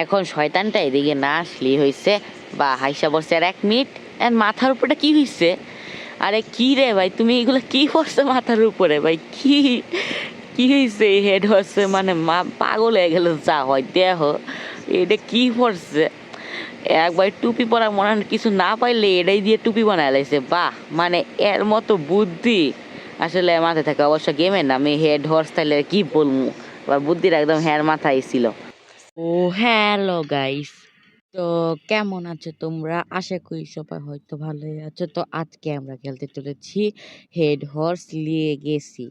এখন শয়তানটা এদিকে না আসলেই হয়েছে বা হাইসা বসছে আর এক মিনিট মাথার উপরটা কি হয়েছে আরে কি রে ভাই, তুমি এগুলো কি করছ মাথার উপরে? ভাই, কি কি হয়েছে এই হেড হচ্ছে মানে মা পাগল হয়ে গেল, যা হয় দেহ। এটা কি পড়ছে একবার টুপি পরা মনে কিছু না পাইলে এটাই দিয়ে টুপি বানায় লাইছে। বাহ মানে এর মতো বুদ্ধি। আসলে মাথায় থাকে, অবশ্য গেমের নামে হেড হর্স তাইলে কি বলব এবার বুদ্ধিটা একদম হ্যার মাথায় ছিল। ও, হ্যালো গাইস। তো কেমন আছো তোমরা? আশা করি সবাই হয়তো ভালোই আছো। তো আজকে আমরা খেলতে চলেছি হেড হর্স লিয়ে গেছি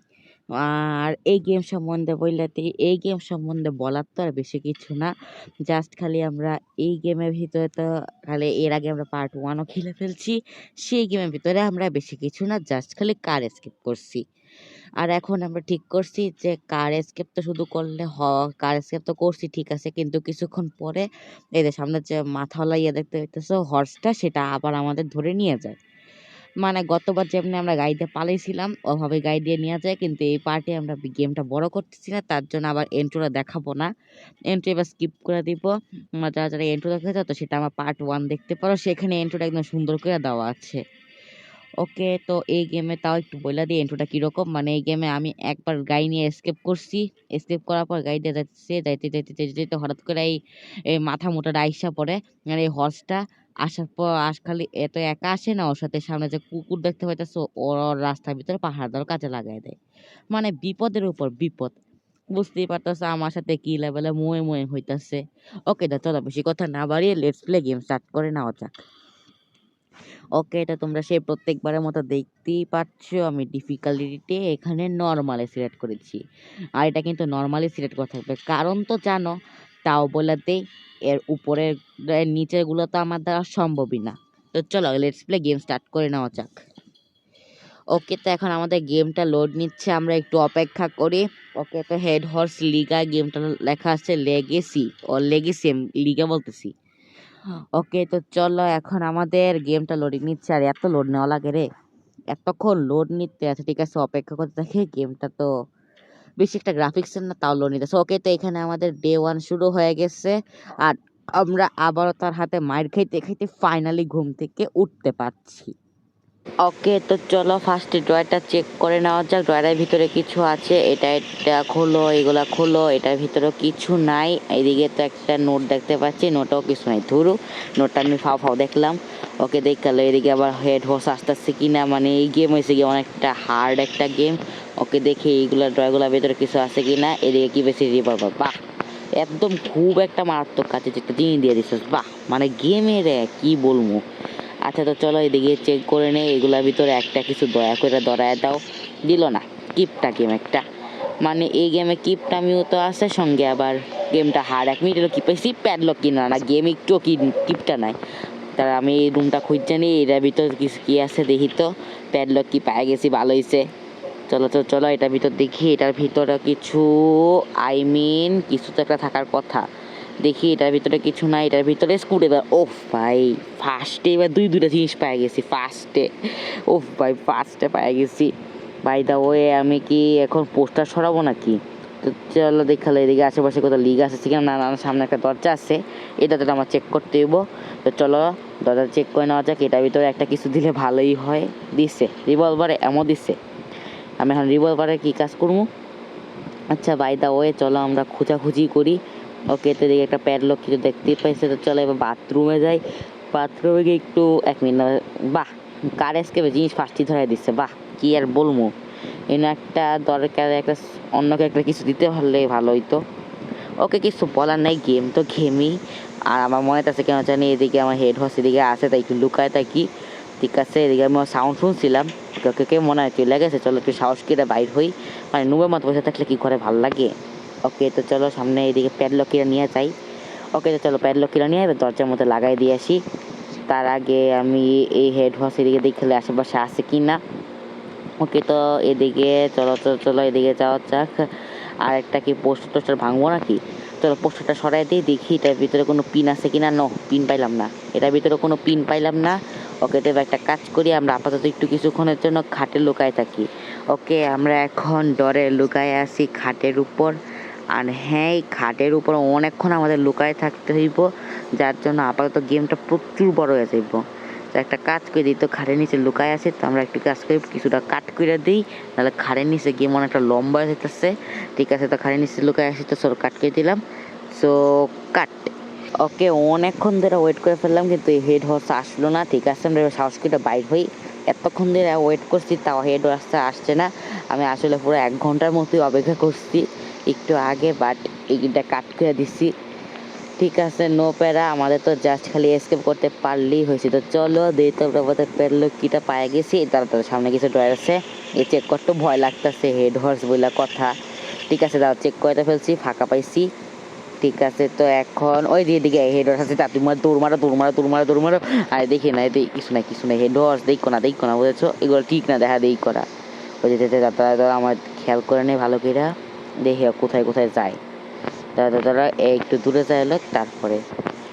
আর এই গেম সম্বন্ধে বললাতে এই গেম সম্বন্ধে বলার তো আর বেশি কিছু না। জাস্ট খালি আমরা এই গেমের ভিতরে তো, খালি এর আগে আমরা পার্ট ওয়ানও খেলে ফেলছি। সেই গেমের ভিতরে আমরা বেশি কিছু না জাস্ট খালি কার স্কিপ করছি। আর এখন আমরা ঠিক করছি যে কার স্কেপ তো শুধু করলে হ কার স্কেপ তো করছি, ঠিক আছে। কিন্তু কিছুক্ষণ পরে এই যে সামনে যে মাথাওয়ালা ইয়ে দেখতে পাইতেছো হর্সটা সেটা আবার আমাদের ধরে নিয়ে যায়। মানে গতবার যেমনি আমরা গাড়িতে পালাইছিলাম, ওভাবে গাড়ি দিয়ে নিয়ে যায়। কিন্তু এই পার্টে আমরা গেমটা বড় করতেছি না, তার জন্য আবার এন্ট্রোটা দেখাবো না। এন্ট্রি এবার স্কিপ করে দিব। যারা যারা এন্ট্রো চাও তো সেটা আমার পার্ট ওয়ান দেখতে পারো। সেখানে এন্ট্রোটা একদম সুন্দর করে দেওয়া আছে। ওকে, তো এই গেমে তাও একটু বলে দিই এন্ট্রোটা কীরকম মানে এই গেমে আমি একবার গাড়ি নিয়ে এসকেপ করছি। এসকেপ করার পর গাড়ি দিয়ে যাচ্ছে, যাইতে যাইতে যাইতে যাইতে হঠাৎ করে এই মাথা মোটা আইসা পড়ে। আর এই হর্সটা আসার পর আস খালি এত একা আসে না, ওর সাথে সামনে যে কুকুর দেখতে পাইতেছো, ওর রাস্তার ভিতরে পাহাড় দেওয়ার কাজে লাগাই দেয়। মানে বিপদের উপর, বিপদ। বুঝতেই পারতেছো আমার সাথে কি লেভেলে মোয়ে মোয়ে হইতাছে। ওকে দা, চলো বেশি কথা না বাড়িয়ে লেটস প্লে গেম স্টার্ট করে নেওয়া যাক। ওকে, এটা তোমরা সেই প্রত্যেকবারের মতো দেখতেই পাচ্ছ। আমি ডিফিকাল্টিতে এখানে নর্মালে সিলেক্ট করেছি। আর এটা কিন্তু নর্মালি সিলেক্ট করা থাকবে। কারণ তো জানো, তাও বলাতে এর উপরের নিচেরগুলো তো আমার দ্বারা সম্ভবই না। তো চলো লেটস প্লে গেম স্টার্ট করে নেওয়া যাক। ওকে, তো এখন আমাদের গেমটা লোড নিচ্ছে। আমরা একটু অপেক্ষা করি। ওকে, তো হেড হর্স লিগা গেমটা লেখা আছে লেগেসি ও লেগেসি লিগা বলতেছি। ওকে, তো চলো এখন আমাদের গেমটা লোডিং নিচ্ছে। আর এত লোড নেওয়া লাগে রে। এতক্ষণ লোড নিতে আছে। ঠিক আছে, অপেক্ষা করতে থাকে গেমটা তো। বেশি একটা গ্রাফিক্সের না, তাও লোড নিতে ওকে, তো এখানে আমাদের ডে ওয়ান শুরু হয়ে গেছে। আর আমরা আবারও তার হাতে মাইর খাইতে খাইতে ফাইনালি ঘুম থেকে উঠতে পারছি। ওকে, তো চলো ফার্স্টে ড্রয়ারটা চেক করে নেওয়া যাক। ড্রয়ারের ভিতরে কিছু আছে, এটা এটা খোলো, এগুলা খোলো, এটার ভিতরে কিছু নাই। এইদিকে তো একটা নোট দেখতে পাচ্ছি নোটও কিছু নাই। ধরু নোটটা আমি ফাও ফাও দেখলাম। ওকে দেখাল এদিকে আবার হেড হোস আসতে আসছে কিনা মানে এই গেম হয়েছে কি, অনেকটা হার্ড একটা গেম ওকে দেখি এইগুলা ড্রয়গুলোর ভিতরে কিছু আছে কিনা এদিকে কি বেশি রিভলভার বাহ! একদম খুব একটা মারাত্মক কাছে একটা জিনিস দিয়ে দিছিস, বাহ! মানে গেমের কি বলব? আচ্ছা তো চলো এদিকে চেক করে নেই, এগুলোর ভিতরে একটা কিছু দয়া করে দরায় দাও। দিল না, কিপটা গেম একটা। মানে এই গেমে কিপটা আমিও তো আছে, সঙ্গে আবার গেমটা হার এক মিনিট কি পাইছি প্যাডলক কিনা না গেম একটু কি কিপটা নাই। তার আমি এই রুমটা খুঁজছে নি, এটার ভিতর কিছু কি আছে দেখি তো। প্যাডলক কি পায়ে গেছি, ভালো হয়েছে চলো তো চলো, এটার ভিতর দেখি। এটার ভিতরে কিছু আই মিন কিছু তো একটা থাকার কথা। দেখি এটার ভিতরে কিছু নাই, এটার ভিতরে স্ক্রুড্রাইভার ওফ ভাই ফার্স্টে এবার দুই দুইটা জিনিস পেয়ে গেছি ফার্স্টে ওফ ভাই ফার্স্টে পেয়ে গেছি। বাই দা ওয়ে আমি কি এখন পোস্টার সরাবো নাকি? তো চলো দেখাল এদিকে আশেপাশে কোথাও লিগ আছে, সেখানে না না সামনে একটা দরজা আছে। এটা তো আমার চেক করতে হইব। তো চলো, দরজা চেক করে নেওয়া যাক, এটার ভিতরে একটা কিছু দিলে ভালোই হয়। দিছে রিভলভারে এমন দিছে। আমি এখন রিভলভারে কী কাজ করব? আচ্ছা বাই দা ওয়ে চলো আমরা খোঁজাখুঁজি করি। ওকে তো দেখি একটা প্যাডলক কিছু দেখতেই পাইছে তো চলো এবার বাথরুমে যাই। বাথরুমে গিয়ে একটু, এক মিনিট বাহ কার এসকেপে জিনিস ফার্স্টই ধরাই দিচ্ছে বাহ, কি আর বলব? এনে একটা দরকার, একটা অন্যকে একটা কিছু দিতে পারলে ভালো হইতো। ওকে, কিছু বলার নাই গেম তো গেমই আর আমার মনে আছে কেন জানি এদিকে আমার হেড হস এদিকে আছে, তাই একটু লুকায় থাকি। ঠিক আছে, এদিকে আমি সাউন্ড শুনছিলাম। ওকে কে মনে হয় চলে গেছে, চলো একটু সাহস করে বাইর হই। মানে নুবের মতো বসে থাকলে কি করে ভালো লাগে? ওকে তো চলো সামনে এদিকে প্যাডলক কিনে নিয়ে যাই। ওকে তো চলো প্যাডলক কিনে নিয়ে দরজার মধ্যে লাগাই দিয়ে আসি। তার আগে আমি এই হেড হস এদিকে দেখলে আশেপাশে আছে কি না ওকে তো এদিকে চলো চলো চলো এদিকে যাওয়া যাক। আর একটা কি পোস্টার টোস্টার ভাঙবো নাকি? চলো পোস্টারটা সরাই দিই, দেখি এটার ভিতরে কোনো পিন আছে কি না ন পিন পাইলাম না। এটার ভিতরে কোনো পিন পাইলাম না। ওকে তো একটা কাজ করি, আমরা আপাতত একটু কিছুক্ষণের জন্য খাটে লুকায় থাকি। ওকে আমরা এখন ডরে লুকায় আছি খাটের উপর। আর হ্যাঁ এই খাটের উপর অনেকক্ষণ আমাদের লুকায় থাকতে হইব, যার জন্য আপাতত গেমটা প্রচুর বড় হয়ে যাইব। তো একটা কাজ করে দিই, তো খাড়ের নিচে লুকায় আছে, তো আমরা একটু কাজ করি কিছুটা কাট করে দিই, নাহলে খাড়ের নিচে গেম অনেকটা লম্বা যেতেছে ঠিক আছে, তো খাড়ের নিচে লুকায় আছে, তো সব কাট করে দিলাম। সো কাট। ওকে, অনেকক্ষণ ধরে ওয়েট করে ফেললাম, কিন্তু হেড হর্স আসলো না। ঠিক আছে, আমরা সাহস করে বাইর হই। এতক্ষণ ধরে ওয়েট করছি, তাও হেড হর্সটা আসছে না। আমি আসলে পুরো এক ঘণ্টার মতোই অপেক্ষা করছি। একটু আগে বাট এইটা কাট করে দিচ্ছি ঠিক আছে নো প্যারা আমাদের তো জাস্ট খালি এসকেপ করতে পারলেই হয়েছে তো চলো দেই তো বোধহয় পেরলো কিটা পায়ে গেছি তার তার সামনে কিছু ড্রয়ার আছে এ চেক করতে ভয় লাগতেছে হেড হর্স বইলা কথা ঠিক আছে দাও চেক করে ফেলছি ফাঁকা পাইছি ঠিক আছে তো এখন ওই দিয়ে দিকে হেড হর্স আছে তার তোমার দৌড় মারো দৌড় মারো দৌড় মারো দৌড় মারো আরে দেখি না এতে কিছু না কিছু নাই হেড হর্স দেখো না দেখো না বুঝেছ এগুলো ঠিক না দেখা দেই করা ওই যে তারা আমার খেয়াল করে নেই ভালো করে দেখি কোথায় কোথায় যায়। দাদা দাদা একটু দূরে যায় হলো তারপরে।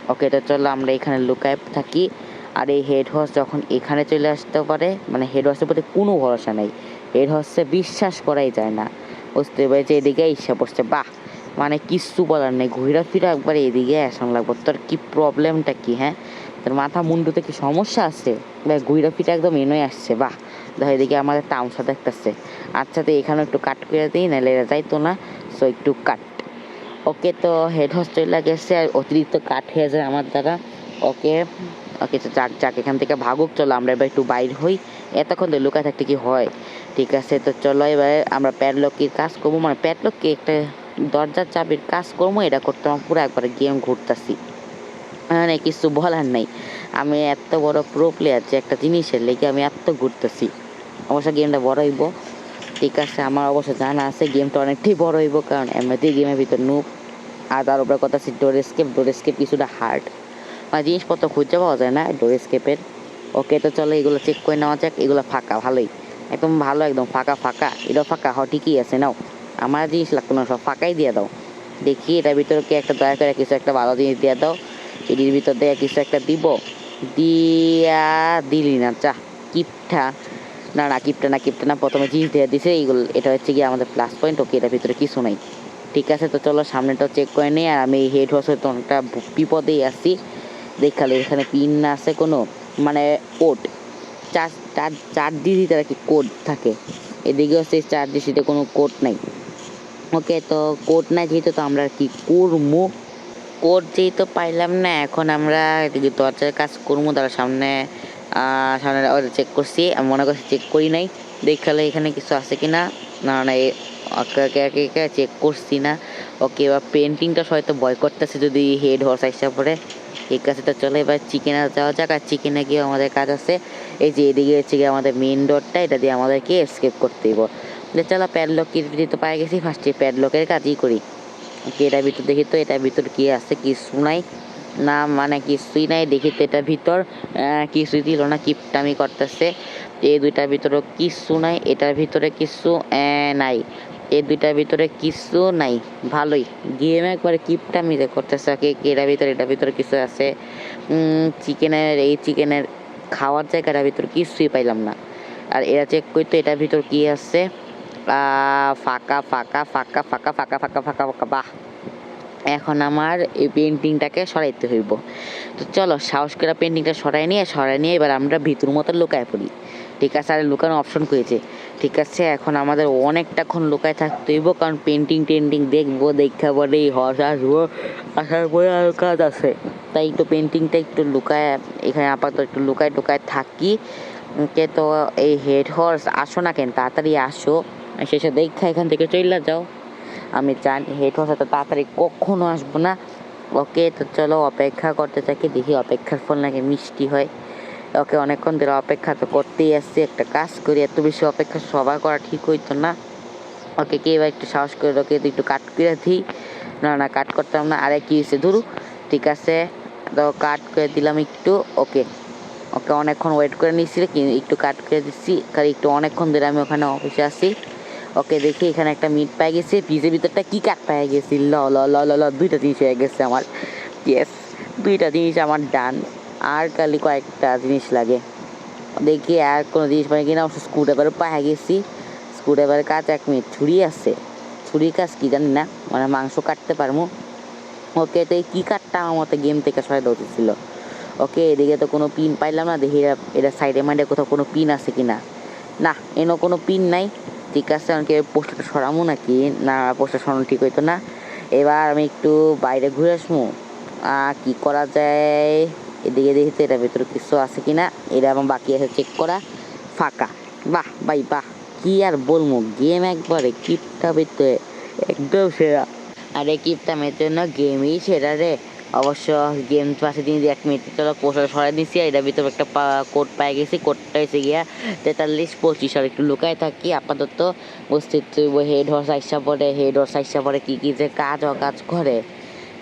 ওকে, তো চলো আমরা এখানে লুকায় থাকি। আর এই হেড হর্স যখন এখানে চলে আসতে পারে মানে হেড হর্সের প্রতি কোনো ভরসা নেই। হেড হর্সে বিশ্বাস করাই যায় না। বুঝতে পেরেছি? এদিকে ইচ্ছা পড়ছে। বাহ! মানে কিচ্ছু বলার নেই। ঘুরা ফিরা একবার এদিকে আসান লাগবো। তোর কি প্রবলেমটা কি হ্যাঁ? তোর মাথা মুন্ডুতে কি সমস্যা আছে? ঘুরা ফিরা একদম এনোই আসছে। বাহ! দেখো এদিকে আমাদের তামসা দেখতেছে আচ্ছা তো এখানে একটু কাট করে দিই, নাহলে এরা যাইতো না। সো একটু কাট ওকে তো হেড হস চলে গেছে, আর অতিরিক্ত কাট হয়ে যায় আমার দ্বারা। ওকে ওকে তো যাক যাক, এখান থেকে ভাগুক, চলো আমরা এবার একটু বাইর হই। এতক্ষণ তো লুকায় থাকতে কি হয়? ঠিক আছে, তো চলো এবার আমরা প্যাডলকির কাজ করব। মানে প্যাডলককে একটা দরজার চাবির কাজ করব, এটা করতে আমার পুরো একবারে গেম ঘুরতেছি। মানে কিছু বলার নেই। আমি এত বড় প্রো প্লেয়ার যে একটা জিনিসের লেগে আমি এত ঘুরতেছি। অবশ্য গেমটা বড় হইব। ঠিক আছে, আমার অবশ্য জানা আছে, গেমটা অনেকটাই বড় হইব, কারণ এমনিতেই গেমের ভিতর নুপ আর তার উপরে কথা আছে ডোর স্কেপ ডোর স্কেপ কিছুটা হার্ড মানে জিনিসপত্র খুঁজে পাওয়া যায় না ডোর স্কেপের ওকে তো চলো এগুলো চেক করে নেওয়া যাক, এগুলো ফাঁকা, ভালোই। একদম ভালো, একদম ফাঁকা ফাঁকা এটা ফাঁকা, হ, ঠিকই আছে, নাও। আমার জিনিস লাগতো না, সব ফাঁকাই দিয়ে দাও। দেখি, এটার ভিতরে কি একটা দয়া করে কিছু একটা ভালো জিনিস দিয়ে দাও। এটির ভিতর দিয়ে কিছু একটা দিব। দিয়া দিলি না চা কিপটা। না না, কিপটা না কিপটা না, প্রথমে জিনিস দিয়ে দিছে, এইগুলো, এটা হচ্ছে গিয়ে আমাদের প্লাস পয়েন্ট ওকে এটার ভিতরে কিছু নাই। ঠিক আছে, তো চলো সামনেটা চেক করে নিই, আর আমি হেড হর্স তো অনেকটা বিপদেই আছি। দেখালে এখানে পিন না আছে কোনো মানে কোড চার চার চার ডিজিট আর কি কোড থাকে। এদিকে হচ্ছে চার ডিজিটে কোনো কোড নাই। ওকে, তো কোড নাই যেহেতু, তো আমরা কি করব? কোড তো পাইলাম না, এখন আমরা দরজার কাজ করব তার সামনে সামনে চেক করছি, আমি মনে করছি চেক করি নাই দেখালে এখানে কিছু আছে কি না না না চেক করছি না, ওকে, এবার পেন্টিংটা হয়তো ভয় করতেছে যদি হেড হর্স আসা পড়ে, ঠিক আছে, তো চলো এবার চিকেনে যাওয়া যাক, আর চিকেনে গিয়ে আমাদের কাজ আছে, এই যে এদিকে হচ্ছে গিয়ে আমাদের মেন ডোরটা এটা দিয়ে আমাদেরকে এসকেপ করতে যে চলো প্যাডলক তো পাই গেছি ফার্স্টে প্যাডলকের কাজই করি। ওকে এটার ভিতর দেখি তো, এটার ভিতর কি আছে কিছু নাই। না মানে কিছুই নাই, দেখি তো এটার ভিতর কিছুই দিল না, কিপটামি করতেছে। এই দুইটার ভিতরে কিছু নাই, এটার ভিতরে কিছু নাই। এই দুইটার ভিতরে কিছু নাই, ভালোই। গেম একবারে কিপটামি করতেছে, কি কি, এটার ভিতরে এটার ভিতরে কিছু আছে। চিকেনের, এই চিকেনের খাওয়ার জায়গাটার ভিতর কিছুই পাইলাম না। আর এরা চেক করতো এটার ভিতর কি আছে? ফাঁকা ফাঁকা ফাঁকা ফাঁকা ফাঁকা ফাঁকা ফাঁকা ফাঁকা বাহ। এখন আমার এই পেন্টিংটাকে সরাইতে হইব। তো চলো, সাহস করে পেন্টিংটা সরাই নিয়ে সরাই নিয়ে এবার আমরা ভিতর মতো লুকায় পড়ি। ঠিক আছে, আর লুকানো অপশন করেছে ঠিক আছে, এখন আমাদের অনেকটাক্ষণ লুকায় থাকতে হইব, কারণ পেন্টিং টেন্টিং দেখব, দেখা পরে হর্স আসব, আসার পরে আরও কাজ আছে। তাই একটু পেন্টিংটা একটু লুকায়, এখানে আপাতত একটু লুকায় টুকায় থাকি। কে তো এই হেড হর্স আসো না কেন, তাড়াতাড়ি আসো। শেষে দেখা, এখান থেকে চলে যাও। আমি জানি হেড এত তাড়াতাড়ি কখনো আসব না। ওকে, তো চলো অপেক্ষা করতে থাকি, দেখি অপেক্ষার ফল নাকি মিষ্টি হয়। ওকে, অনেকক্ষণ ধরে অপেক্ষা তো করতেই আসছি। একটা কাজ করি, এত বেশি অপেক্ষা সবার করা ঠিক হইতো না। ওকে, কে এবার একটু সাহস করে ওকে একটু কাট করে দিই। না না, কাট করতাম না, আরে কি হয়েছে ধরু। ঠিক আছে, তো কাট করে দিলাম একটু, ওকে। ওকে, অনেকক্ষণ ওয়েট করে নিয়েছিল কিন্তু একটু কাট করে দিচ্ছি। কারণ একটু অনেকক্ষণ ধরে আমি ওখানে অফিসে আছি। ওকে দেখি এখানে একটা মিট পাই গেছে পিজের ভিতরটা কি কাট পাই গেছি? ল ল ল ল ল, দুইটা জিনিস হয়ে গেছে আমার। ইয়েস দুইটা জিনিস আমার ডান আর খালি কয়েকটা জিনিস লাগে। দেখি আর কোনো জিনিস পাই কিনা স্ক্রু ড্রাইভারও পাই গেছি। স্ক্রু ড্রাইভারের কাজ এক মিনিট ছুরি আছে। ছুরির কাজ কি জানি না মানে মাংস কাটতে পারব। ওকে তো এই কী কাটটা আমার মতো গেম থেকে সরাই দেওয়া উচিত ছিল। ওকে, এদিকে তো কোনো পিন পাইলাম না, দেখি এটা এটা সাইডে মাইডে কোথাও কোনো পিন আছে কি না না এনো কোনো পিন নাই। ঠিক আছে আমাকে পোস্টারটা সরামো নাকি? না পোস্টার সরানো ঠিক হইতো না। এবার আমি একটু বাইরে ঘুরে আসব আহ, কি করা যায়? এদিকে দেখি তো এটার ভিতরে কিছু আছে কি না এটা আমার বাকি আছে চেক করা। ফাঁকা। বাহ ভাই বাহ। কি আর বলব গেম একবারে কিপটা ভিতরে একদম সেরা। আরে এই কিপটামের জন্য গেমই সেরা রে। অবশ্য গেম পাশে দিন এক মিনিট চলো পোস্টার সরাই আর এটার ভিতরে একটা কোড পাই গেছি, কোডটা এসে গিয়া তেতাল্লিশ, পঁচিশ, আর একটু লুকায় থাকি, আপাতত অস্তিত্ব হেড হর্স আইসা পরে হেড হর্স আইসা পরে কী কী যে কাজ, অকাজ করে।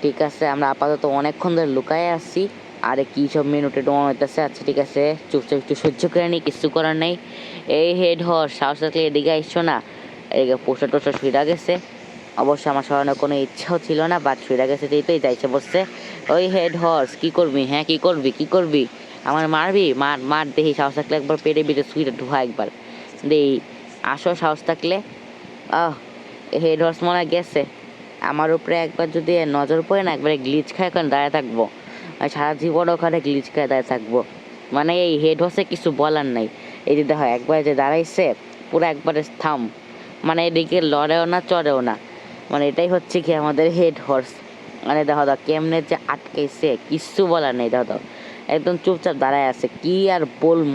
ঠিক আছে, আমরা আপাতত অনেকক্ষণ ধরে লুকায় আসছি আরে কী সব মেনুটে ডোমা হইতেছে আচ্ছা ঠিক আছে, চুপচাপ একটু সহ্য করে নিই কিছু করার নেই। এই হেড হর্স সাহস থাকলে এদিকে আইসো না। এদিকে পোস্টার টোস্টার শুইরা গেছে। অবশ্য আমার সরানোর কোনো ইচ্ছাও ছিল না বাট শুইরা গেছে এই যাইছে বসছে। ওই হেড হর্স কি করবি? হ্যাঁ কি করবি? কি করবি? আমার মারবি? মার মার দেখি, সাহস থাকলে একবার পেটে পেটে শুইটা ঢুয়া একবার। দেই, আসো সাহস থাকলে। আহ হেড হর্স মনে গেছে। আমার উপরে একবার যদি নজর পড়ে না, একবারে গ্লিচ খায়, ওখানে দাঁড়িয়ে থাকব। সারা জীবন ওখানে গ্লিচ খায়, দাঁড়িয়ে থাকব। মানে এই হেড হর্সে কিছু বলার নাই। এই যে দেখো, একবার যে দাঁড়াইছে, পুরো একবারে থাম। মানে এদিকে লড়েও না, চড়েও না। মানে এটাই হচ্ছে কি আমাদের হেড হর্স মানে দেখো দাও কেমনে যে আটকেছে, কিচ্ছু বলার নেই, দেখো দাও একদম চুপচাপ দাঁড়ায় আছে, কি আর বলব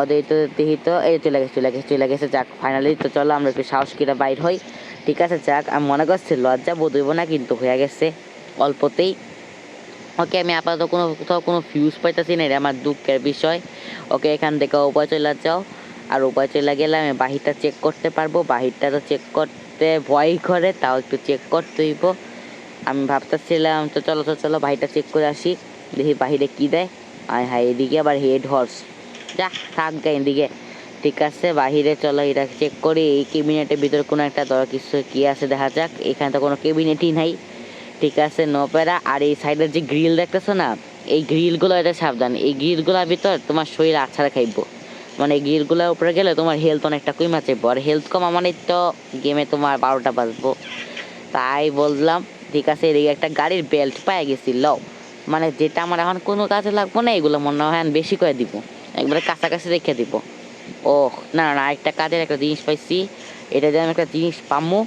ওদের তো দেখি তো, এই চলে গেছে চলে গেছে চলে গেছে, যাক ফাইনালি তো চলো, আমরা একটু সাহস কিনা বাইর হই। ঠিক আছে, যাক, আমি মনে করছি লজ্জা বোধ হইব না, কিন্তু হয়ে গেছে অল্পতেই। ওকে, আমি আপাতত কোনো কোথাও কোনো ফিউজ পাইতেছি না, এটা আমার দুঃখের বিষয়। ওকে, এখান থেকে উপায় চলে যাও। আর উপায় চলে গেলে আমি বাহিরটা চেক করতে পারব, বাহিরটা তো চেক করতে ভয় করে, তাও একটু চেক করতে হইব। আমি ভাবতেছিলাম, তো চলো তো চলো, ভাইটা চেক করে আসি। দেখি বাহিরে কি দেয়। আর হায়, এদিকে আবার হেড হর্স যা, থাক গে এদিকে। ঠিক আছে, বাহিরে চলো, এটা চেক করি। এই কেবিনেটের ভিতরে কোনো একটা দর, কিছু কি আছে, দেখা যাক। এখানে তো কোনো কেবিনেটই নাই। ঠিক আছে নো প্যারা আর এই সাইডের যে গ্রিল দেখতেছো না, এই গ্রিলগুলো এটা সাবধান। এই গ্রিলগুলোর ভিতর তোমার শরীর আছাড়া খাইবো। মানে এই গ্রিলগুলোর উপরে গেলে তোমার হেলথ অনেকটা কমা চাইব আর হেলথ কমা মানে তো গেমে তোমার বারোটা বাজবো। তাই বললাম, ঠিক আছে, এদিকে একটা গাড়ির বেল্ট পাই গেছি লও মানে যেটা আমার এখন কোনো কাজে লাগবো না, এগুলো মনে হয় বেশি করে দিব। একবারে কাছাকাছি রেখে দিব। ও না না একটা কাজের একটা জিনিস পাইছি। এটা দিয়ে আমি একটা জিনিস পামো।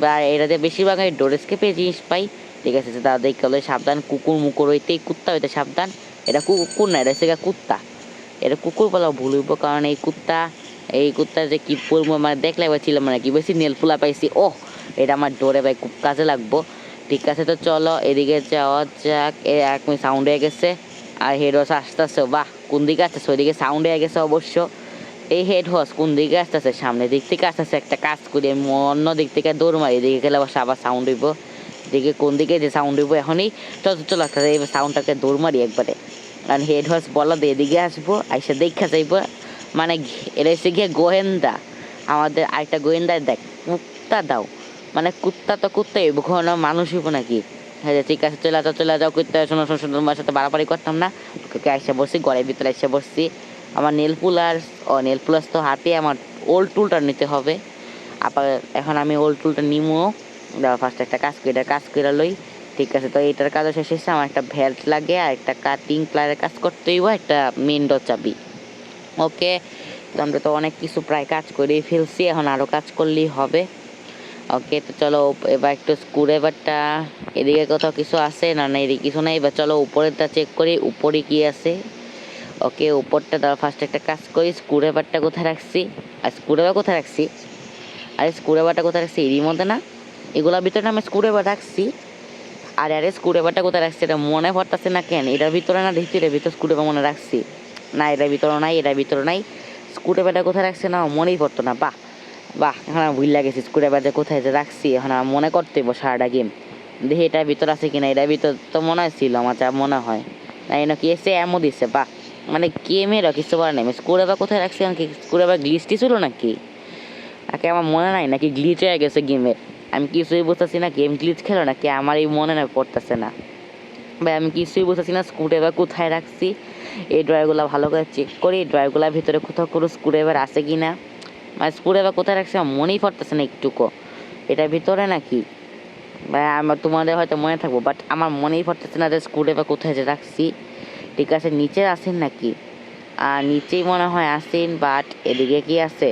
বা এটা দিয়ে বেশিরভাগ আমি ডোরেস্কেপে জিনিস পাই। ঠিক আছে দাদা দেখতে সাবধান কুকুর মুকুর হইতে কুত্তা হইতে সাবধান। এটা কুকুর না, এটা হচ্ছে কুত্তা। এটা কুকুর বলা ভুল হইব, কারণ এই কুত্তা এই কুত্তা যে কি বলব মানে দেখলে ছিল মানে কি বেশি নেল ফুলা পাইছি ও এটা আমার ডোরে ভাই খুব কাজে লাগবো। ঠিক আছে তো চলো, এদিকে যাওয়া যাক। এ, এক মিনিট সাউন্ড হয়ে গেছে। আর হেড হর্স আসতেছে, বাহ, কোন দিকে আসতেছে? ওইদিকে সাউন্ড হয়ে গেছে অবশ্য। এই হেড হর্স কোন দিকে আসতেছে? সামনের দিক থেকে আসতেছে, একটা কাজ করি, আমি অন্য দিক থেকে দৌড় মারি। এদিকে গেলে অবশ্য আবার সাউন্ড হইব। দিকে কোন দিকে যে সাউন্ড হইব এখনই। চল, চলো একটা এবার সাউন্ডটাকে দৌড় মারি একবারে। কারণ হেড হর্স বলো তো এদিকে আসব, আইসা দেখা যাইবো। মানে এটা এসে গিয়ে গোয়েন্দা। আমাদের আরেকটা গোয়েন্দা দেখ, কুত্তা দাও। মানে কুত্তা তো কুত্তা হইব কোনো মানুষ হইব নাকি? হ্যাঁ ঠিক আছে, চলে যাও চলে যাও, কুত্তা, শোনো শোনো শোনো, তোমার সাথে বাড়াবাড়ি করতাম না। ওকে আইসা বসছি, ঘরের ভিতরে এসে বসছি। আমার নেল পুলার ও নেল প্লাস তো হাতে আমার ওল্ড টুলটা নিতে হবে। আবার এখন আমি ওল্ড টুলটা নিমো। ফার্স্ট একটা কাজ করে কাজ করে লই। ঠিক আছে, তো এটার কাজ শেষ হয়েছে। আমার একটা ভ্যাল্ট লাগে আর একটা কাটিং প্লারের কাজ করতে হইব, একটা মেন ডোর চাবি। ওকে, তো আমরা তো অনেক কিছু প্রায় কাজ করেই ফেলছি, এখন আরও কাজ করলেই হবে। ওকে, তো চলো, এবার একটু স্ক্রু এবারটা এদিকে কোথাও কিছু আছে? না না, এদিকে কিছু নাই। এবার চলো, উপরেরটা চেক করি, উপরে কি আছে? ওকে, উপরটা দাও ফার্স্ট একটা কাজ করি স্ক্রু এবারটা কোথায় রাখছি? আর স্ক্রু এবার কোথায় রাখছি? আরে স্ক্রু এবারটা কোথায় রাখছি? এরই মধ্যে না? এগুলোর ভিতরে আমি স্ক্রু এবার রাখছি। আর, আরে, স্ক্রু এবারটা কোথায় রাখছি এটা মনে পড়তেছে না কেন? এটার ভিতরে না দেখছি এটার ভিতরে স্ক্রু এবার মনে রাখছি। না, এটার ভিতরে নাই, এটার ভিতরে নাই। স্ক্রু এবারটা কোথায় রাখছে না? মনেই পড়তো না। বাহ বাহ, এখন আমি ভুল লাগেছি। স্ক্রু এবার যে কোথায় যে রাখছি, এখন আমার মনে করতে হইব সারাটা গেম দেখি এটার ভিতর আছে কিনা? এটার ভিতর তো মনে হয় ছিল, আমার যা মনে হয়। না এনে কি এসে এমন দিচ্ছে বাহ মানে গেমেরও কিছু বলার নেই। স্ক্রু এবার কোথায় রাখছি? কি স্ক্রু এবার গ্লিস্টি ছিল নাকি? নাকি আমার মনে নাই, নাকি গ্লিচ হয়ে গেছে গেমের আমি কিছুই বুঝতেছি না গেম গ্লিচ খেলো নাকি আমার এই মনে না পড়তেছে না। ভাই, আমি কিছুই বুঝতেছি না স্ক্রুড্রাইভার কোথায় রাখছি? এই ড্রয়ারগুলো ভালো করে চেক করি, এই ড্রয়ারগুলোর ভিতরে কোথাও কোনো স্ক্রুড্রাইভার আছে কি না? মানে স্ক্রুড্রাইভার কোথায় রাখছি? আমার মনেই পড়তেছে না একটুকু। এটার ভিতরে নাকি? ভাই, আমার তোমাদের হয়তো মনে থাকব বাট আমার মনেই পড়তেছে না যে স্ক্রুড্রাইভার কোথায় যে রাখছি। ঠিক আছে, নিচে আসেন নাকি? আর নিচেই মনে হয় আসেন বাট এদিকে কি আছে?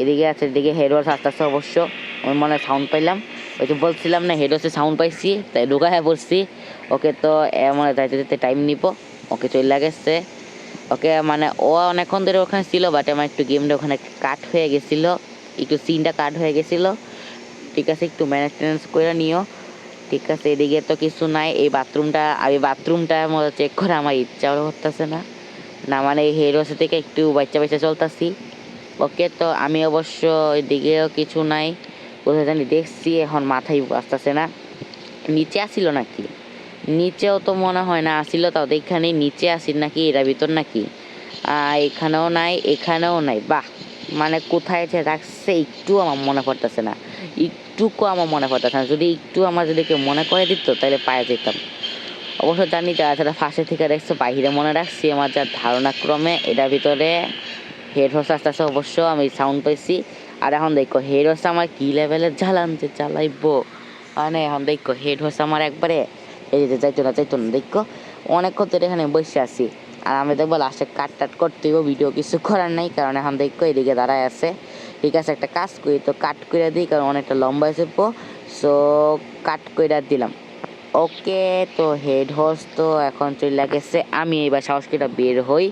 এদিকে আছে, এদিকে হেডওয়ার্স ওয়াশ আস্তে আস্তে অবশ্য। আমি মনে সাউন্ড পাইলাম। ওই যে বলছিলাম না হেড ওয়াশে সাউন্ড পাইছি, তাই ঢোকা হয়ে পড়ছি ওকে তো এমন যাইতে যেতে টাইম নিব, ওকে চলে গেছে। ওকে মানে ও অনেকক্ষণ ধরে ওখানে ছিল বাট আমার একটু গেমটা ওখানে কাট হয়ে গেছিল, একটু সিনটা কাট হয়ে গেছিল। ঠিক আছে, একটু ম্যানেজ ট্যানেজ করে নিও। ঠিক আছে, এদিকে তো কিছু নাই, এই বাথরুমটা আমি বাথরুমটা মতো চেক করে আমার ইচ্ছাও করতেছে না। না মানে এই ওয়াশ থেকে একটু বাচ্চা বাচ্চা চলতেছি। ওকে তো আমি অবশ্য এদিকেও কিছু নাই। কোথায় জানি দেখছি, এখন মাথায় আসতেছে না। নিচে আসিল নাকি? নিচেও তো মনে হয় না আসিল, তাও এখানে নিচে আসিল নাকি, এরা ভিতর নাকি? এখানেও নাই এখানেও নাই। বাহ মানে কোথায় যে রাখছে, একটু আমার মনে পড়তেছে না। একটুকু আমার মনে পড়তেছে না। যদি একটু আমার যদি কেউ মনে করে দিত, তাহলে পায়ে যেতাম। অবশ্য জানি যারা যারা ফাঁসে থেকে রাখছে বাইরে মনে রাখছি, আমার যা ধারণা ক্রমে এটার ভিতরে হেড হোস আস্তে আস্তে অবশ্য আমি সাউন্ড পাইছি। আর এখন দেখো, হেড হচ্ছে আমার কি লেভেলের জ্বালান যে চালাইবো মানে এখন দেখো হেড হোস আমার একবারে, এই যে, যাইতো না যাইতো না, দেখো। অনেকক্ষণ ধরে এখানে বসে আছি। আর আমি দেখব লাস্টে কাট টাট করতে ভিডিও কিছু করার নাই, কারণ এখন দেখো, এদিকে দাঁড়ায় আছে। ঠিক আছে, একটা কাজ করি, তো কাট করে দিই, কারণ অনেকটা লম্বা হয়েছে সো কাট করে দিলাম। ওকে, তো হেড হোস তো এখন চলে গেছে। আমি এবার সাহস করে বের হই।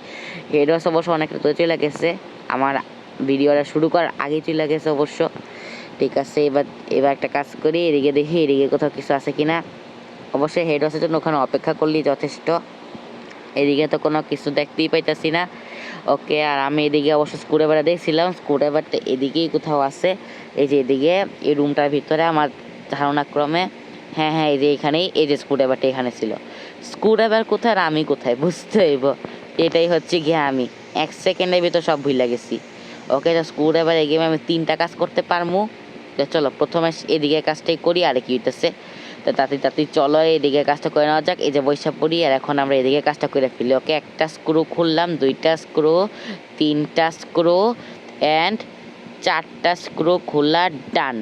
হেড হোস অবশ্য অনেকটা তো চলে গেছে। আমার ভিডিওটা শুরু করার আগেই চলে গেছে অবশ্য। ঠিক আছে, এবার এবার একটা কাজ করি, এদিকে দেখি, এদিকে কোথাও কিছু আছে কিনা। অবশ্যই হেড হোসের জন্য ওখানে অপেক্ষা করলেই যথেষ্ট। এদিকে তো কোনো কিছু দেখতেই পাইতাছি না। ওকে, আর আমি এদিকে অবশ্য স্ক্রুড্রাইভার দেখছিলাম স্ক্রুড্রাইভারটা এদিকেই কোথাও আছে। এই যে এদিকে, এই রুমটার ভিতরে আমার ধারণা ক্রমে হ্যাঁ হ্যাঁ এই যে এখানেই, এই যে স্ক্রুড্রাইভারটা এখানে ছিল। স্ক্রুড্রাইভার কোথায় আর আমি কোথায়? বুঝতে হইব। এটাই হচ্ছে গিয়ে আমি। এক সেকেন্ডের ভিতর সব ভুলে গেছি। ওকে তো স্ক্রুড্রাইভার এই গেমে আমি তিনটা কাজ করতে পারব তো চলো, প্রথমে এদিকে কাজটাই করি, আর কি হইতেছে। তো তাতে তাতে চলো, এদিকে কাজটা করে নেওয়া যাক। এই যে বৈশাখ পড়ি, আর এখন আমরা এদিকে কাজটা করে ফেলি। ওকে, একটা স্ক্রু খুললাম, দুইটা স্ক্রু তিনটা স্ক্রু অ্যান্ড চারটা স্ক্রু খোলা ডান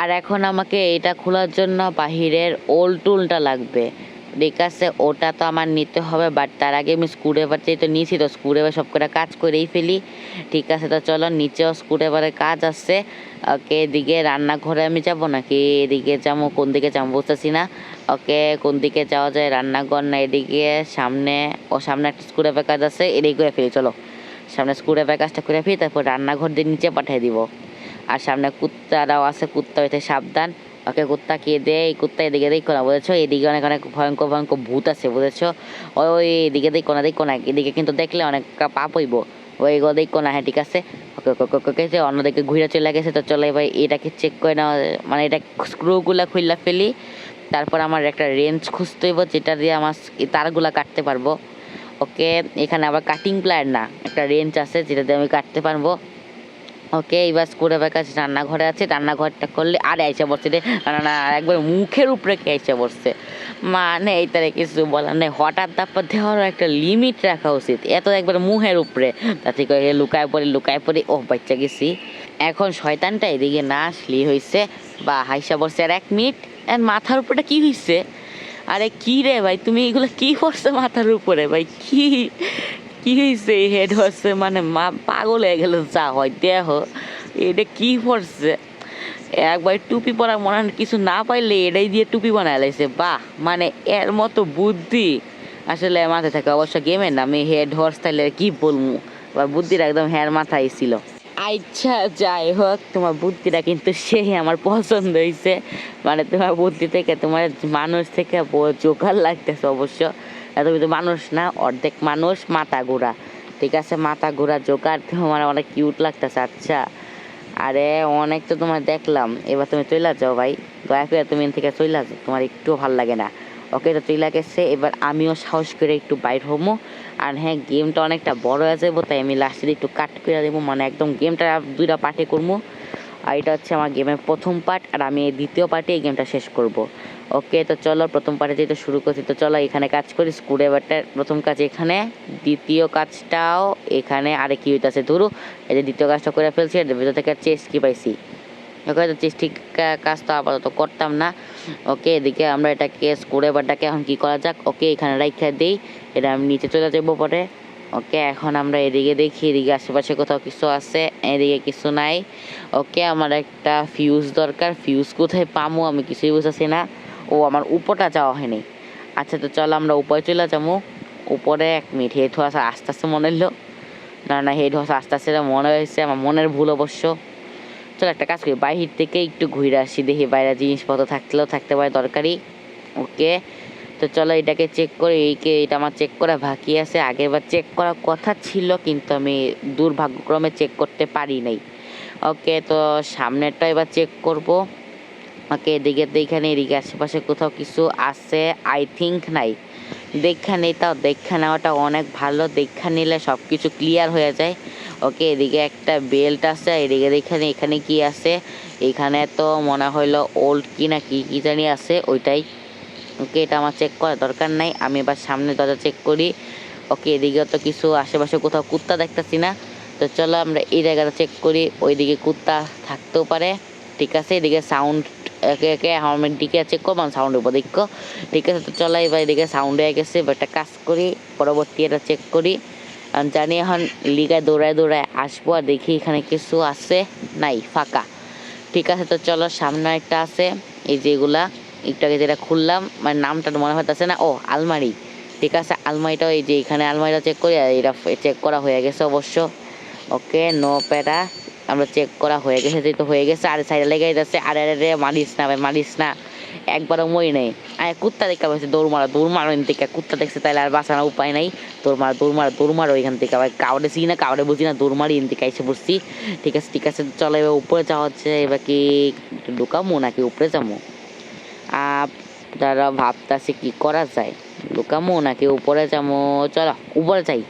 আর এখন আমাকে এটা খোলার জন্য বাহিরের ওল টুলটা লাগবে। ঠিক আছে, ওটা তো আমার নিতে হবে বাট তার আগে আমি স্ক্রুড্রাইভার তো নিয়েছি, তো স্ক্রুড্রাইভার সব করে কাজ করেই ফেলি। ঠিক আছে, তো চলো নিচেও স্ক্রুড্রাইভারের কাজ আছে। ওকে, এদিকে রান্নাঘরে আমি যাব নাকি? এদিকে যাব, কোন দিকে যাব বুঝতেছি না। ওকে, কোন দিকে যাওয়া যায় রান্নাঘর না এদিকে? সামনে, ও সামনে একটা স্ক্রুড্রাইভার কাজ আছে, এদিকে করে ফেলি, চলো। সামনে স্ক্রুড্রাইভার কাজটা করে ফেলি, তারপর রান্নাঘর দিয়ে নিচে পাঠিয়ে দিব। আর সামনে কুত্তারাও আছে, কুত্তা হইতে সাবধান। ওকে কুত্তা কে দেয় কুত্তা এদিকে দেখো না বুঝেছ? এদিকে অনেক অনেক ভয়ঙ্কর ভয়ঙ্কর ভূত আছে, বুঝেছ? ওই এদিকে দেখো না দেখো না এদিকে কিন্তু দেখলে অনেক পাপ হইব। ওই গো দেখো না হ্যাঁ ঠিক আছে? ওকে ওকে ওকে যে অন্যদিকে ঘুরে চলে গেছে, তো চলো এবার এটাকে চেক করে নেওয়া মানে এটা স্ক্রুগুলা খুললা ফেলি। তারপর আমার একটা রেঞ্জ খুঁজতে হইব, যেটা দিয়ে আমার তারগুলা কাটতে পারব। ওকে, এখানে আবার কাটিং প্লায়ার না, একটা রেঞ্জ আছে, যেটা দিয়ে আমি কাটতে পারব। ওকে, এবার স্কুলের কাছে রান্নাঘরে আছে, রান্নাঘরটা করলে আর এসে বসছে রে। না একবার মুখের উপরে কে এসে বসছে মানে এই তারে কিছু বলার নেই। হঠাৎ তারপর দেওয়ারও একটা লিমিট রাখা উচিত। এত একবার মুখের উপরে। তাতে করে লুকায় পড়ি লুকায় পড়ি, ও বাচ্চা গেছি। এখন শয়তানটা এদিকে না আসলি হয়েছে বা হাইসা বসছে আর এক মিনিট। আর মাথার উপরটা কি হয়েছে আরে, কি রে ভাই, তুমি এগুলো কি করছ মাথার উপরে ভাই? কি? কি হয়েছে হেড হচ্ছে মানে মা পাগল হয়ে গেল যা হয় দেহ এটা কি পড়ছে একবার টুপি পরা মনে কিছু না পাইলে এটাই দিয়ে টুপি বানায় লাইছে বাহ মানে এর মতো বুদ্ধি। আসলে মাথায় থাকে অবশ্য গেমের নামে হেড হর্স তাইলে কি বলব বা বুদ্ধিটা একদম হ্যার মাথায় ছিল আচ্ছা যাই হোক তোমার বুদ্ধিটা কিন্তু সেই আমার পছন্দ হয়েছে মানে তোমার বুদ্ধি থেকে তোমার মানুষ থেকে জোকার লাগতেছে অবশ্য আর তুমি তো মানুষ না, অর্ধেক মানুষ মাথা ঘোরা। ঠিক আছে, মাথা ঘোরা জোকার তোমার অনেক কিউট লাগতেছে আচ্ছা। আরে, অনেক তো তোমার দেখলাম। এবার তুমি চলে যাও ভাই। দয়া করে তুমি থেকে চলে যাও, তোমার একটু ভালো লাগে না। ওকে তো চলে গেছে। এবার আমিও সাহস করে একটু বাইর হব। আর হ্যাঁ গেমটা অনেকটা বড় হয়ে যাব তাই আমি লাস্টে একটু কাট করে দেবো। মানে একদম গেমটা দুইটা পার্টে করব। আর এটা হচ্ছে আমার গেমের প্রথম পার্ট আর আমি এই দ্বিতীয় পার্টে এই গেমটা শেষ করব। ওকে, তো চলো প্রথম পার্টে যেহেতু শুরু করছি, তো চলো এখানে কাজ করি স্ক্রুড্রাইভারটার প্রথম কাজ এখানে, দ্বিতীয় কাজটাও এখানে, আরে কি হইতাছে ধরু, এই যে দ্বিতীয় কাজটা করে ফেলছি, আর ভিতর থেকে চেস্ট কি পাইছি? ওকে, তো ঠিক কাজ তো আপাতত করতাম না। ওকে, এদিকে আমরা এটাকে স্ক্রুড্রাইভারটাকে এখন কি করা যাক? ওকে, এখানে রাইখা দিই, এটা আমি নিচে চলে যাব পরে। ওকে, এখন আমরা এদিকে দেখি, এদিকে আশেপাশে কোথাও কিছু আছে, এদিকে কিছু নাই। ওকে, আমার একটা ফিউজ দরকার ফিউজ কোথায় পামো আমি কিছুই বুঝতেছি না। ও আমার উপরটা যাওয়া হয়নি। আচ্ছা তো চল আমরা উপরে চলে যাব। উপরে এক মিনিট হেড হওয়া আস্তে আস্তে মনে হলো। না না হেড হওয়া আস্তে আস্তে মনে হয়েছে, আমার মনের ভুল অবশ্য। চল একটা কাজ করি বাহির থেকে একটু ঘুরে আসি, দেখি বাইরে জিনিসপত্র থাকলেও থাকতে পারে দরকারি ওকে, তো চলো এটাকে চেক করে এইকে এটা আমার চেক করা বাকি আছে। আগের বার চেক করার কথা ছিল, কিন্তু আমি দুর্ভাগ্যক্রমে চেক করতে পারি নাই। ওকে, তো সামনেরটা এবার চেক করব। ওকে, এদিকে দেখে এদিকে আশেপাশে কোথাও কিছু আছে আই থিঙ্ক নাই। দেখা নেই তাও, দেখা নেওয়াটা অনেক ভালো। দেখা নিলে সব কিছু ক্লিয়ার হয়ে যায়। ওকে, এদিকে একটা বেল্ট আছে, এদিকে দেখে এখানে কি আছে? এখানে তো মনে হইল ওল্ড কি না কি কি জানি আছে, ওইটাই। ওকে, এটা আমার চেক করার দরকার নাই, আমি এবার সামনে দরজা চেক করি। ওকে, এদিকে তো কিছু আশেপাশে কোথাও কুত্তা দেখতেছি না। তো চলো আমরা এই জায়গাটা চেক করি, ওইদিকে কুত্তা থাকতেও পারে। ঠিক আছে, এদিকে সাউন্ড একে একে আমার দিকে চেক করব সাউন্ড উপর ঠিক আছে, তো চলো এবার এদিকে সাউন্ড হয়ে গেছে এবার একটা কাজ করি, পরবর্তী এটা চেক করি। জানি এখন লিগায় দৌড়ায় দৌড়ায় আসব আর দেখি এখানে কিছু আছে নাই, ফাঁকা। ঠিক আছে, তো চলো সামনে একটা আছে, এই যেগুলা একটু আগে যেটা খুললাম মানে নামটা মনে হইতেছে না। ও, আলমারি। ঠিক আছে, আলমারিটাও এই যে এখানে আলমারিটা চেক করি, আর এটা চেক করা হয়ে গেছে অবশ্য। ওকে নো প্যারা আমরা চেক করা হয়ে গেছে, যেহেতু হয়ে গেছে, আর সাইডে লেগে যাচ্ছে, আরে আরে রে মারিস না ভাই, মারিস না। একবারও মই নেই। আর, কুত্তা দেখা পাচ্ছে দৌড় মারা, দৌড় মারো এখান থেকে। কুত্তা দেখছে তাহলে আর বাঁচানোর উপায় নাই। দৌড় মারা দৌড় মারা, দৌড় মারো এখান থেকে। ভাই কাউরে চিনি না, কাউরে বুঝি না, দৌড় মারি এখান থেকে এসে পড়ছি। ঠিক আছে ঠিক আছে, চলো এবার উপরে যাওয়া হচ্ছে। এবার কি ঢুকামো নাকি উপরে যাব? আপনারা ভাবতাছে কি করা যায়? লুকামো নাকি উপরে যাব? চলো, উপরে যাই।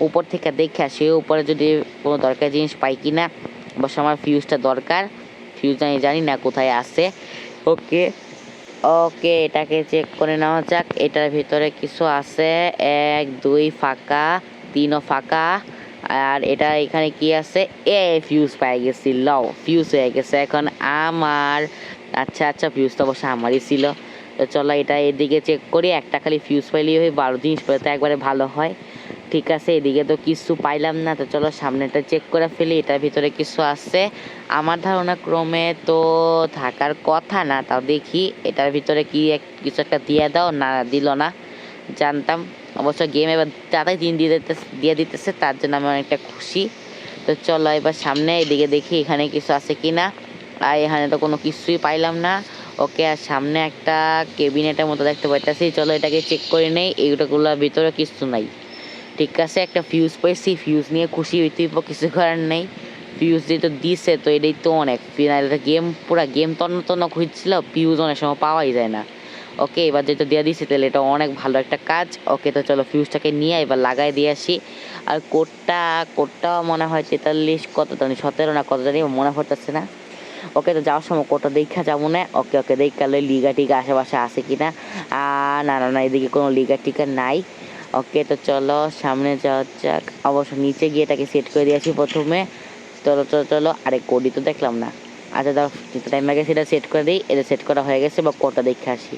উপর থেকে দেখে আসি, উপরে যদি কোনো দরকার জিনিস পাই কি না অবশ্য আমার ফিউজটা দরকার। ফিউজ আমি জানি না কোথায় আছে। ওকে ওকে এটাকে চেক করে নেওয়া যাক। এটার ভিতরে কিছু আছে? এক, দুই, ফাঁকা, তিনও ফাঁকা। আর এটা এখানে কি আছে? এ ফিউজ পাই গেছি, লও ফিউজ হয়ে গেছে। এখন আমার আচ্ছা আচ্ছা ফিউজ তো অবশ্য আমারই ছিল। তো চলো এটা এদিকে চেক করি। একটা খালি ফিউজ পাইলেই হয়, বারো জিনিস পেলে তো একবারে ভালো হয়। ঠিক আছে, এদিকে তো কিছু পাইলাম না, তো চলো সামনেটা চেক করে ফেলি, এটার ভিতরে কিছু আছে। আমার ধারণা ক্রমে তো থাকার কথা না, তাও দেখি এটার ভিতরে কি এক, কিছু একটা দিয়ে দাও, না দিল না, জানতাম। অবশ্য গেম এবার তাড়াতাড়ি দিন দিয়ে দিতে, দিয়ে দিতেছে, তার জন্য আমি অনেকটা খুশি। তো চলো এবার সামনে, এদিকে দেখি এখানে কিছু আছে কি না আর এখানে তো কোনো কিছুই পাইলাম না। ওকে, আর সামনে একটা কেবিনেটের মতো দেখতে পাইতেছি। চলো এটাকে চেক করে নেই এইগুলোগুলোর ভিতরে কিছু নাই। ঠিক আছে একটা ফিউজ পেয়েছি ফিউজ নিয়ে খুশি হইতে কিছু করার নেই। ফিউজ যেহেতু দিছে তো এটাই তো অনেক। গেম পুরা গেম তন্ন তন্ন খুঁজছিল ফিউজ অনেক সময় পাওয়াই যায় না। ওকে এবার যেহেতু দিয়ে দিছে, তাহলে এটা অনেক ভালো একটা কাজ। ওকে তো চলো ফিউজটাকে নিয়ে এবার লাগাই দিয়ে আসি। আর কোডটা কোডটাও মনে হয় তেতাল্লিশ কত জানি, সতেরো না কত জানি, মনে পড়তেছে না। ওকে তো যাওয়ার সময় কোটা দেখা যাব না। ওকে ওকে দেখা লিগা টিগা আশেপাশে আছে কি না না না না, এদিকে কোনো লিগা টিকা নাই। ওকে, তো চলো, সামনে যাওয়া যাক। অবশ্য নিচে গিয়ে এটাকে সেট করে দিয়েছি প্রথমে। চলো চলো চলো। আরে কোডই তো দেখলাম না। আচ্ছা দাও টাইম আগে সেটা সেট করে দিই। এটা সেট করা হয়ে গেছে বা কোডটা দেখে আসি।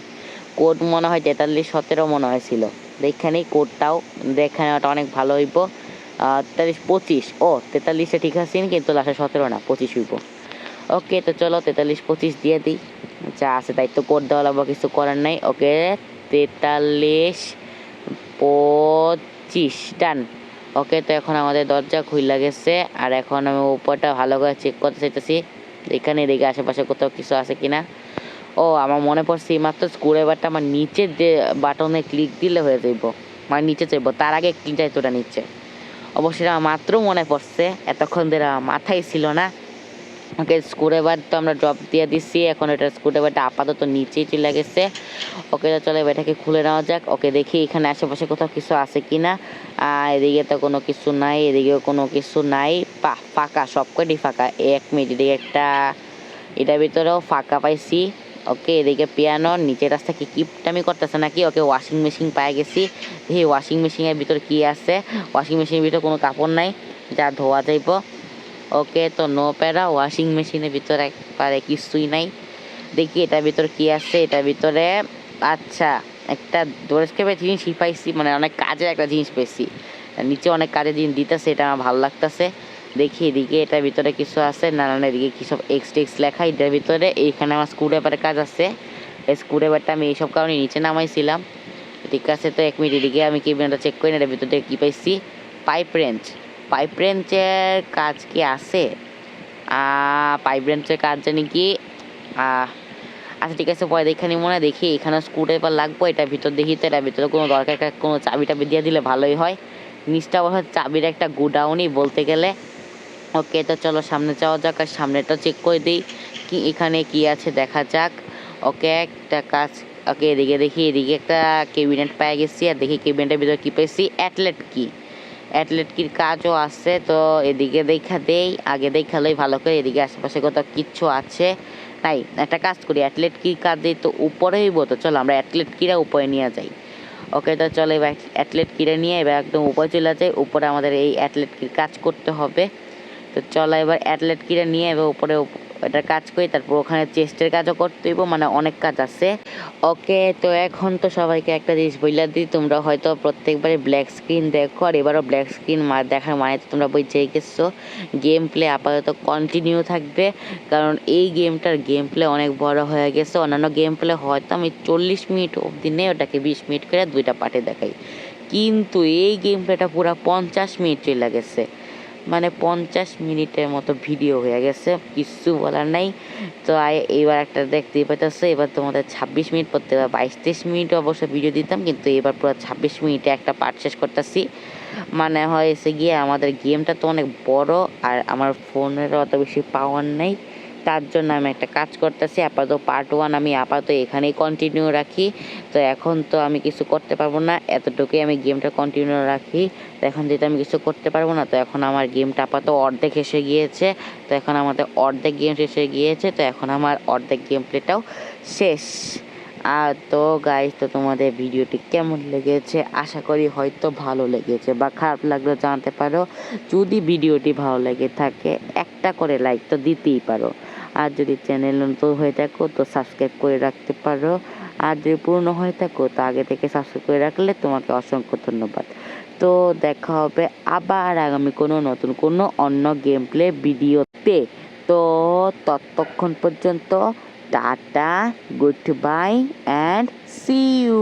কোড মনে হয় তেতাল্লিশ, সতেরো মনে হয়েছিল দেখে নেই কোডটাও। দেখে নেওয়াটা অনেক ভালো হইব। তেতাল্লিশ, পঁচিশ। ও, তেতাল্লিশে ঠিক আছে, কিন্তু লাস্টে সতেরো না, পঁচিশ হইব। ওকে, তো চলো, তেতাল্লিশ, পঁচিশ দিয়ে দিই। যা আছে তাই তো কোড দেওয়া লাগবে, কিছু করার নাই। ওকে, তেতাল্লিশ পঁচিশ ডান ওকে তো এখন আমাদের দরজা খুইলা গেছে, আর এখন আমি উপরটা ভালো করে চেক করতে চাইতেছি এখানে দেখে আশেপাশে কোথাও কিছু আছে কিনা। ও, আমার মনে পড়ছে মাত্র স্ক্রু ড্রাইভারটা আমার নিচে যে বাটনে ক্লিক দিলে হয়ে যাইব মানে নিচে চাইব তার আগে ক্লিক যাইতো ওটা নিচে অবশ্যই আমার মাত্র মনে পড়ছে, এতক্ষণ ধরে মাথায় ছিল না ওকে স্ক্রুড্রাইভার তো আমরা ড্রপ দিয়ে দিচ্ছি এখন এটা স্ক্রুড্রাইভারটা আপাতত নিচেই চলে গেছে। ওকে তো চলে এটাকে খুলে নেওয়া যাক, ওকে দেখি এখানে আশেপাশে কোথাও কিছু আছে কি না এদিকে তো কোনো কিছু নাই, এদিকেও কোনো কিছু নাই। ফাঁকা, সব কটি ফাঁকা? এক মিনিট, এদিকে একটা, এটার ভিতরেও ফাঁকা পাইছি। ওকে, এদিকে পিয়ানো নিচের রাস্তা কি কিপটামি করতেছে নাকি? ওকে ওয়াশিং মেশিন পাই গেছি। দেখি ওয়াশিং মেশিনের ভিতর কি আছে? ওয়াশিং মেশিনের ভিতর কোনো কাপড় নাই, যা ধোয়া যাইব। ওকে, তো নো প্যারা ওয়াশিং মেশিনের ভিতরে একবারে কিছুই নাই। দেখি এটার ভিতরে কি আছে, এটার ভিতরে আচ্ছা একটা দোরস্কেপের জিনিস পাইছি মানে অনেক কাজের একটা জিনিস পেয়েছি নিচে অনেক কাজের জিনিস দিতেছে, এটা আমার ভালো লাগতেছে। দেখি এদিকে এটার ভিতরে কিছু আছে, না না এদিকে কি সব এক্স টেক্স লেখা এটার ভিতরে, এইখানে আমার স্ক্রু ড্রাইভারের কাজ আছে। এই স্ক্রু ড্রাইভারটা আমি এইসব কারণে নিচে নামাইছিলাম। ঠিক আছে, তো এক মিনিট এদিকে আমি কেবিনটা চেক করি না এটার ভিতরে কি পাইছি? পাইপ রেঞ্চ পাইপ রেঞ্চের কাজ কি আছে? পাইপ রেঞ্চের কাজ জানি কি? আচ্ছা ঠিক আছে, পরে দেখে মনে হয় দেখি এখানে স্ক্রু ড্রাইভার লাগবো এটার ভিতর দেখি তো এটার ভিতরে কোনো দরকার কোনো চাবি টাবি দিয়ে দিলে ভালোই হয়। নিচটা অবশ্য চাবির একটা গুডাউনই বলতে গেলে। ওকে, তো চলো সামনে যাওয়া যাক, আর সামনেটা চেক করে দিই, কি এখানে কি আছে দেখা যাক। ওকে, একটা কাজ, ওকে এদিকে দেখি, এদিকে একটা কেবিনেট পেয়ে গেছি, আর দেখি কেবিনেটের ভিতরে কী পেয়েছি অ্যাটলেট কি? অ্যাটলেট কির কাজও আছে, তো এদিকে দেখা দেই, আগে দেখালেই ভালো করে এদিকে আশেপাশে কোথাও কিচ্ছু আছে। তাই একটা কাজ করি অ্যাটলেট কির কাজ দিই তো উপরেই বলতো চলো আমরা অ্যাটলেট কিরা উপরে নিয়ে যাই। ওকে, তো চলো এবার অ্যাটলেট কিরে নিয়ে এবার একদম উপরে চলে যাই, উপরে আমাদের এই অ্যাটলেট কির কাজ করতে হবে। তো চলো এবার অ্যাটলেট কিনে নিয়ে এবার উপরে এটা কাজ করি, তারপর ওখানে চেস্টের কাজও করতে হইব মানে অনেক কাজ আছে। ওকে, তো এখন তো সবাইকে একটা জিনিস বইলা দিই, তোমরা হয়তো প্রত্যেকবারে ব্ল্যাক স্ক্রিন দেখো, আর এবারও ব্ল্যাক স্ক্রিন দেখার মানে তো তোমরা বুঝেই গেছো। গেম প্লে আপাতত কন্টিনিউ থাকবে, কারণ এই গেমটার গেম প্লে অনেক বড় হয়ে গেছে। অন্যান্য গেম প্লে হয়তো আমি চল্লিশ মিনিট অবধি নেই, ওটাকে বিশ মিনিট করে দুইটা পার্টে দেখাই। কিন্তু এই গেম প্লেটা পুরো পঞ্চাশ মিনিট চলে গেছে। মানে পঞ্চাশ মিনিটের মতো ভিডিও হয়ে গেছে, কিছু বলার নাই। তো আয় এইবার একটা দেখতেই পাইতেছে, এবার তোমাদের ছাব্বিশ মিনিট পড়তে এবার বাইশ তেইশ মিনিট অবশ্য ভিডিও দিতাম, কিন্তু এবার পুরো ছাব্বিশ মিনিটে একটা পার্ট শেষ করতেছি। মানে এসে গিয়ে আমাদের গেমটা তো অনেক বড়, আর আমার ফোনের অত বেশি পাওয়ার নেই। তার জন্য আমি একটা কাজ করতেছি, আপাতত পার্ট ওয়ান আমি আপাতত এখানেই কন্টিনিউ রাখি। তো এখন তো আমি কিছু করতে পারব না, এতটুকুই আমি গেমটা কন্টিনিউ রাখি। তো এখন যেহেতু আমি কিছু করতে পারব না, তো এখন আমার গেমটা আপাতত অর্ধেক এসে গিয়েছে। তো এখন আমাদের অর্ধেক গেম এসে গিয়েছে, তো এখন আমার অর্ধেক গেম প্লেটাও শেষ। আর তো গাইজ তো তোমাদের ভিডিওটি কেমন লেগেছে? আশা করি হয়তো ভালো লেগেছে বা খারাপ লাগলেও জানতে পারো। যদি ভিডিওটি ভালো লেগে থাকে, একটা করে লাইক তো দিতেই পারো। আর যদি চ্যানেল নতুন হয়ে থাকো, তো সাবস্ক্রাইব করে রাখতে পারো। আর যদি পুরনো হয়ে থাকো, তো আগে থেকে সাবস্ক্রাইব করে রাখলে তোমাকে অসংখ্য ধন্যবাদ। তো দেখা হবে আবার আগামী কোনো নতুন কোনো অন্য গেম প্লে ভিডিওতে তো ততক্ষণ পর্যন্ত tata good bye and see you